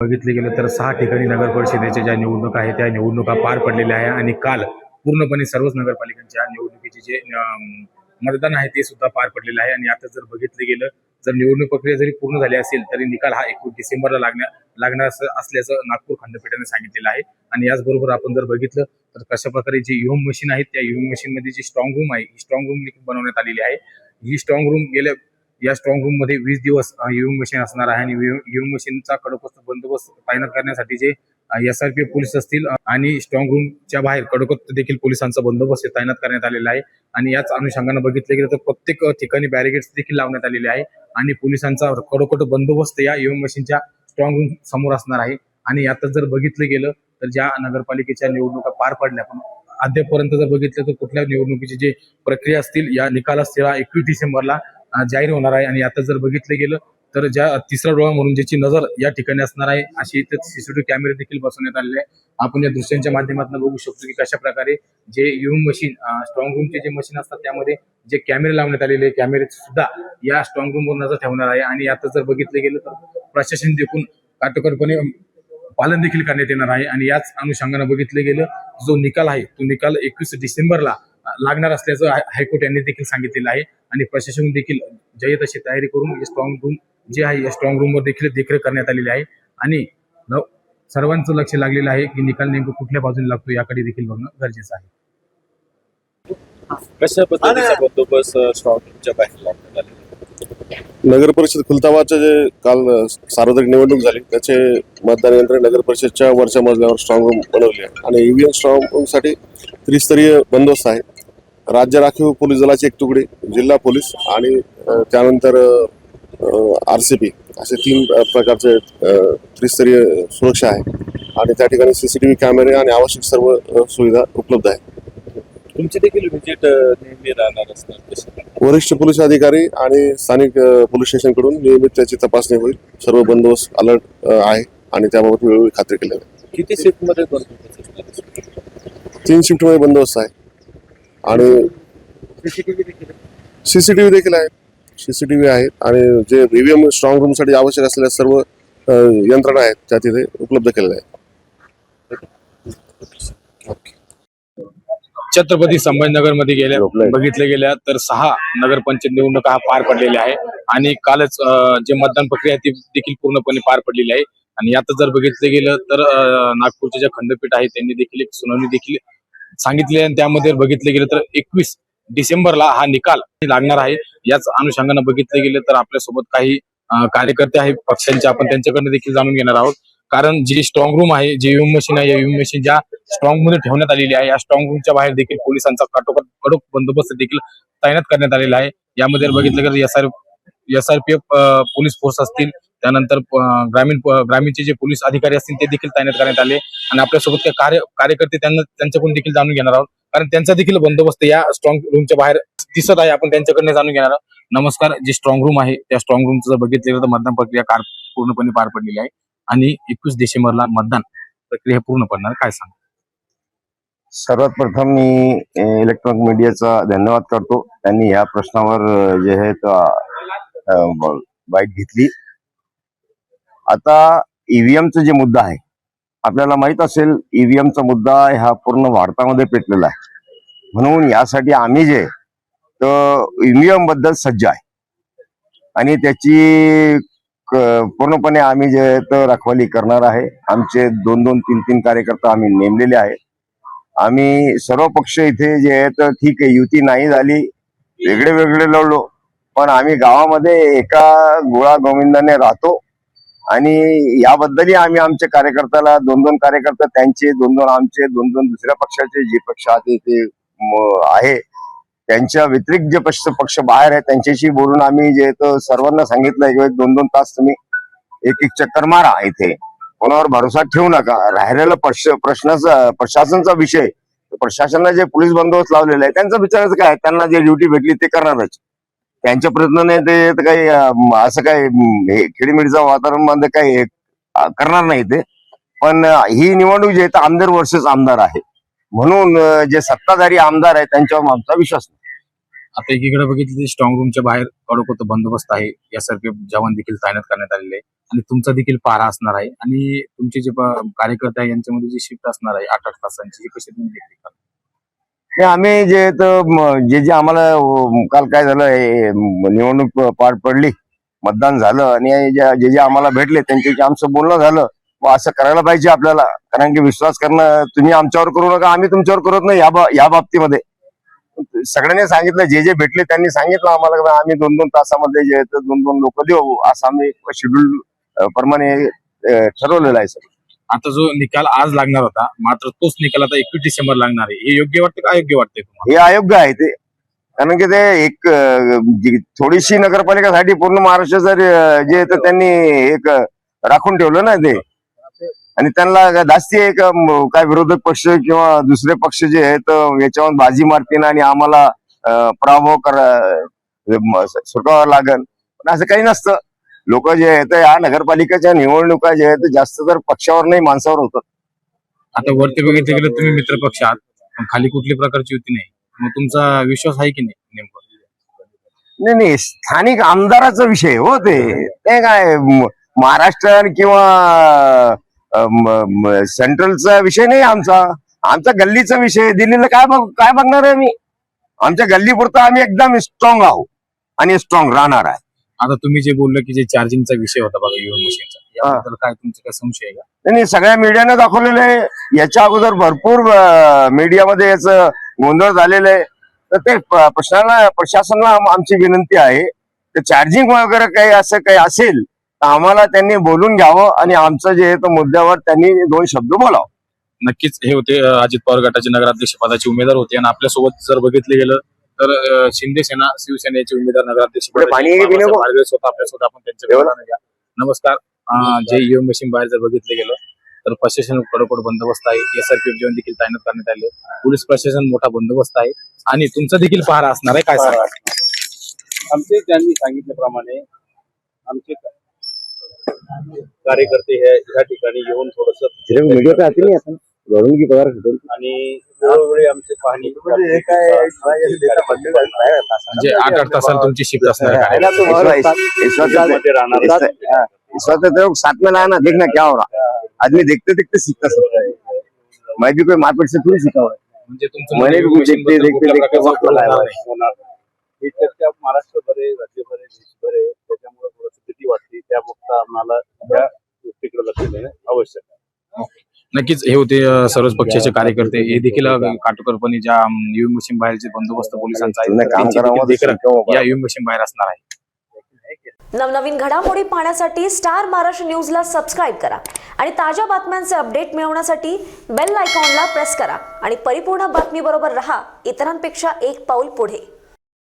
बघितले गेलं तर सहा ठिकाणी नगर परिषदेच्या ज्या निवडणुका आहेत त्या निवडणुका पार पडलेल्या आहे आणि काल पूर्णपणे सर्वच नगरपालिकांच्या निवडणुकीचे जे मतदान आहे ते सुद्धा पार पडलेलं आहे. आणि आता जर बघितलं गेलं जर निवडणूक प्रक्रिया जरी पूर्ण झाली असेल तरी निकाल हा एकवीस डिसेंबरला लागण्या लागणार असल्याचं नागपूर खंडपीठाने सांगितलेलं आहे. आणि याचबरोबर आपण जर बघितलं तर कशा प्रकारे जे ईव्हीएम मशीन आहेत त्या ईव्हीएम मशीन मध्ये जी स्ट्रॉंग रूम आहे ही स्ट्रॉंग रूम बनवण्यात आलेली आहे. ही स्ट्रॉंग रूम गेल्या या स्ट्रॉंग रूममध्ये वीस दिवस ईव्हीएम मशीन असणार आहे आणि ईव्हीएम मशीनचा कडकस्त बंदोबस्त तैनात करण्यासाठी जे एस आर पी पोलीस असतील आणि स्ट्रॉंग रूमच्या बाहेर कडकत देखील पोलिसांचा बंदोबस्त तैनात करण्यात आलेला आहे. आणि याच अनुषंगानं बघितलं गेलं तर प्रत्येक ठिकाणी बॅरिगेड्स देखील लावण्यात आलेले आहे. आणि पोलिसांचा कडकट बंदोबस्त या ईव्हीएम मशीनच्या स्ट्रॉंग रूम समोर असणार आहे. आणि यातच जर बघितलं गेलं तर ज्या नगरपालिकेच्या निवडणुका पार पडल्या पण अद्यापर्यंत जर बघितलं तर कुठल्या निवडणुकीची जे प्रक्रिया असतील या निकाल असतील एकवीस डिसेंबरला जाहीर होणार आहे. आणि आता जर बघितलं गेलं तर ज्या तिसरा डोळा म्हणून ज्याची नजर या ठिकाणी असणार आहे अशी इथे सीसीटीव्ही कॅमेरे देखील बसवण्यात आलेले आहे. आपण या दृश्यांच्या माध्यमातून बघू शकतो की कशा प्रकारे जे युम मशीन स्ट्रॉंग रूमचे जे मशीन असतात त्यामध्ये जे कॅमेरे लावण्यात आलेले कॅमेरे सुद्धा या स्ट्रॉंग रूमवर नजर ठेवणार आहे. आणि आता जर बघितलं गेलं तर प्रशासन देखून काटेकोरपणे पालन देखील करण्यात येणार आहे. आणि याच अनुषंगानं बघितलं गेलं जो निकाल आहे तो निकाल एकवीस डिसेंबरला लागणार असल्याचं हाय- हायकोर्ट यांनी देखील सांगितलेलं आहे. आणि प्रशासन देखील जय तशी तयारी करून स्ट्रॉंग रूम जे आहे या स्ट्रॉंग रूमवर देखील देखरेख करण्यात आलेली आहे. आणि न- सर्वांचं लक्ष लागलेलं आहे की निकाल नेमकं कुठल्या बाजूने लागतो याकडे देखील बघणं गरजेचं आहे. कशा पद्धतीचा बंदोबस्त बाहेर? नगर परिषद खुलताबादचे जे काल अ, सार्वत्रिक निवडणूक झाली त्याचे मतदान यंत्र नगर परिषदच्या वरच्या मजल्यावर स्ट्रॉंग रूम बनवली आहे. आणि ईव्हीएम स्ट्रॉंग रूमसाठी त्रिस्तरीय बंदोबस्त आहे. राज्य राखीव पोलीस दलाची एक तुकडी जिल्हा पोलीस आणि त्यानंतर आर सी पी असे तीन प्रकारचे त्रिस्तरीय सुरक्षा आहे. आणि त्या ठिकाणी सीसीटीव्ही कॅमेरे आणि आवश्यक सर्व सुविधा उपलब्ध आहे. तुमची देखील व्हिजिट नेहमी राहणार असणार कशी वरिष्ठ पोलीस अधिकारी आणि स्थानिक पोलीस स्टेशनकडून नियमित त्याची तपासणी होईल. सर्व बंदोबस्त अलर्ट आहे आणि त्याबाबत वेळोवेळी खात्री केली आहे किती शिफ्टमध्ये बंदोबस्त असणार? तीन शिफ्टमध्ये बंदोबस्त आहे. आणि सीसीटीव्ही देखील आहे. सीसीटीव्ही आहे. आणि जे व्हीव्हीएम स्ट्रॉंग रूमसाठी आवश्यक असलेल्या सर्व यंत्रणा आहेत त्या तिथे उपलब्ध केलेल्या आहेत. छत्रपती संभाजीनगरमध्ये गेल्या बघितले गेल्या तर सहा नगरपंचायत निवडणुका हा पार पडलेल्या आहे आणि कालच जे मतदान प्रक्रिया आहे ती देखील पूर्णपणे पार पडलेली आहे. आणि आता जर बघितलं गेलं तर नागपूरचे जे खंडपीठ आहे त्यांनी देखील एक सुनावणी देखील सांगितले आणि त्यामध्ये बघितले गेले तर एकवीस डिसेंबरला हा निकाल लागणार आहे. याच अनुषंगानं बघितले गेले तर आपल्यासोबत काही कार्यकर्ते आहेत पक्षांचे. आपण त्यांच्याकडनं देखील जाणून घेणार आहोत. कारण जी स्ट्रॉंग रूम आहे जी युम मशीन आहे या युम मशीन ज्या स्ट्रॉंगमध्ये ठेवण्यात आलेली आहे या स्ट्रॉंग रूमच्या बाहेर देखील पोलिसांचा कटोकट कडक बंदोबस्त देखील तैनात करण्यात आलेला आहे. यामध्ये बघितलं गेलं S R S R P F police force असतील त्यानंतर ग्रामीण ग्रामीणचे जे पोलीस अधिकारी असतील ते देखील तैनात करण्यात आले. आणि आपल्यासोबत काही कार्य कार्यकर्ते त्यांना त्यांच्याकडून देखील जाणून घेणार आहोत. कारण त्यांचा देखील बंदोबस्त या स्ट्रॉंग रूमच्या बाहेर दिसत आहे. आपण त्यांच्याकडनं जाणून घेणार आहोत. नमस्कार. जे स्ट्रॉंग रूम आहे त्या स्ट्रॉंग रूमचं जर बघितलं तर मतदान प्रक्रिया कार पूर्णपणे पार पडलेली आहे. आणि एकवीस डिसेंबरला मतदान प्रक्रिया पूर्ण पडणार. काय सांग सर्वात प्रथम मी इलेक्ट्रॉनिक मीडियाचा धन्यवाद करतो. त्यांनी या प्रश्नावर जे आहे बाईक बाईट घेतली. आता ईव्हीएमचा जे मुद्दा आहे आपल्याला माहीत असेल ईव्हीएमचा मुद्दा हा पूर्ण भारतामध्ये पेटलेला आहे. म्हणून यासाठी आम्ही जे तर ईव्हीएमबद्दल सज्ज आहे. आणि त्याची पूर्णपणे आम्ही जे तर रखवाली करणार आहे. आमचे दोन दोन तीन तीन कार्यकर्ता आम्ही नेमलेले आहेत. आम्ही सर्व पक्ष इथे जे आहे तर ठीक आहे युती नाही झाली वेगळे वेगळे लढलो. पण आम्ही गावामध्ये एका गोळा गोविंदाने राहतो. आणि याबद्दलही आम्ही आमच्या कार्यकर्त्याला दोन दोन कार्यकर्ते त्यांचे दोन दोन आमचे दोन दोन दुसऱ्या पक्षाचे जे पक्ष आहेत ते आहे त्यांच्या व्यतिरिक्त जे पक्ष पक्ष बाहेर आहे त्यांच्याशी बोलून आम्ही जे सर्वांना सांगितलं की दोन दोन तास तुम्ही एक एक चक्कर मारा इथे. कोणावर भरोसा ठेवू नका. राहिलेला प्रश्न प्रश्नाचा प्रशासनचा विषय. प्रशासनाला जे पोलीस बंदोबस्त लावलेला आहे त्यांचा विचारायचं काय? त्यांना जे ड्युटी भेटली ते करणारच. त्यांच्या प्रयत्नाने ते काही असं काही हे खेडीमेडीचं वातावरणमध्ये काही करणार नाही ते. पण ही निवडणूक जी आहे तर आमदार वर्सेस आमदार आहे. म्हणून जे सत्ताधारी आमदार आहे त्यांच्यावर आमचा विश्वास नाही. आता एकीकडे बघितलं स्ट्रॉंग रूमच्या बाहेर कडक बंदोबस्त आहे. यासारखे जवान देखील तैनात करण्यात आलेले आहे आणि तुमचा देखील पारा असणार आहे. आणि तुमचे जे कार्यकर्ते आहे यांच्यामध्ये जी शिफ्ट असणार आहे आठ आठ तासांची ही कशी तुम्ही देखील आम्ही जे तर जे जे आम्हाला काल काय झालं हे, निवडणूक पार पडली मतदान झालं आणि जे जे आम्हाला भेटले त्यांच्याशी आमचं बोलणं झालं व असं करायला पाहिजे आपल्याला. कारण की विश्वास करणं तुम्ही आमच्यावर करू नका आम्ही तुमच्यावर करत नाही या बा- या बाबतीमध्ये. सगळ्यांनी सांगितलं जे जे भेटले त्यांनी सांगितलं आम्हाला की आम्ही दोन दोन तासामध्ये जे दोन दोन लोक देऊ असं आम्ही शेड्यूल प्रमाणे ठरवलेलं आहे सर आता जो निकाल आज लागणार होता मात्र तोच निकाल आता एकवीस डिसेंबर लागणार आहे. हे योग्य वाटतं का अयोग्य वाटतंय तुम्हाला? हे अयोग्य आहे ते. कारण की ते एक अं, जी- थोडीशी नगरपालिकासाठी पूर्ण महाराष्ट्र जे तर त्यांनी एक राखून ठेवलं ना ते. आणि त्यांना जास्ती एक अं, काय विरोधक पक्ष किंवा दुसरे पक्ष जे आहेत अं, याच्यावर बाजी मारतील आणि आम्हाला अं, पराभव करा म- सुटावं लागल. पण असं काही नसतं. लोक जे आहेत या नगरपालिकेच्या निवडणुका जे आहेत जास्त तर पक्षावर नाही माणसावर होतात. आता वरती बघितलं गेलं तुम्ही मित्रपक्ष आहात पण खाली कुठली प्रकारची युती नाही. मग तुमचा विश्वास आहे की नाही नेमकं? नाही नाही स्थानिक आमदाराचा विषय हो ते. ते काय महाराष्ट्र किंवा सेंट्रलचा विषय नाही आमचा. आमचा गल्लीचा विषय दिल्लीला काय बघ काय बघणार आहे आम्ही? आमच्या गल्लीपुरता आम्ही एकदम स्ट्रॉंग आहोत आणि स्ट्रॉंग राहणार आहे. आता तुम्ही जे बोललं की जे चार्जिंगचा विषय होता बघा युवन मशीनचा याबद्दल काय तुमचे काय संशय आहे का? नाही, नाही सगळ्या मीडियाने दाखवलेलं आहे. याच्या अगोदर भरपूर मीडियामध्ये याचं गोंधळ झालेलं आहे. तर ते प- प्रशासनाला प्रशासनाला आम- आमची विनंती आहे. तर चार्जिंग वगैरे काही असं काही असेल तर आम्हाला त्यांनी बोलून घ्यावं आणि आमचं जे आहे तर मुद्द्यावर त्यांनी दोन शब्द बोलावं. नक्कीच हे होते अं, अजित पवार गटाचे नगराध्यक्ष पदाचे उमेदवार होते. आणि आपल्यासोबत जर बघितलं गेलं तर शिंदे सेना शिवसेनेचे उमेदवार नगराध्यक्ष की? पिण्याचं? स्वतः आपण त्यांच्या. नमस्कार. जे ईव्हीएम मशीन बाहेर जर बघितलं गेलं तर प्रशासन कडकोड बंदोबस्त आहे. एसआरपीएफ जवान देखील तैनात करण्यात आले. पोलीस प्रशासन मोठा बंदोबस्त आहे. आणि तुमचा देखील पहारा असणार आहे काय सांगा आमचे त्यांनी सांगितल्याप्रमाणे आमचे कार्यकर्ते हे ह्या ठिकाणी येऊन थोडस आणि वेळोवेळी आमचे पाहणी म्हणजे आठ आठ तासाला तुमची शिफ्ट असणार हाँ, साथ में लाया ना देखना क्या हो रहा आदमी देखते देखते सीखता सब मैं भी कोई मारपीट से थोड़ी सीखा हुआ है म्हणजे तुमचं मैंने भी machine देखते देखते देखते वक्त लाया होणार ही चर्चा महाराष्ट्रभर आहे राज्यभर आहे देशभर आहे. त्याच्यामुळे थोडस भीती वाटते. त्यामुळे आम्हाला या गोष्टीकडे लक्ष देणं आवश्यक आहे. नक्कीच हे होते सर्वच पक्षाचे कार्यकर्ते. हे देखील काटेकोरपणे ज्या ईव्हीएम मशीन बाहेरचे बंदोबस्त पोलिसांचा आहे या ईव्हीएम मशीन बाहेर असणार आहे. नवनवीन घडामोडी पाहण्यासाठी स्टार महाराष्ट्र न्यूजला सबस्क्राईब करा आणि ताज्या बातम्यांचे अपडेट मिळवण्यासाठी बेल आयकॉनला प्रेस करा. आणि परिपूर्ण बातमीबरोबर रहा. इतरांपेक्षा एक पाऊल पुढे.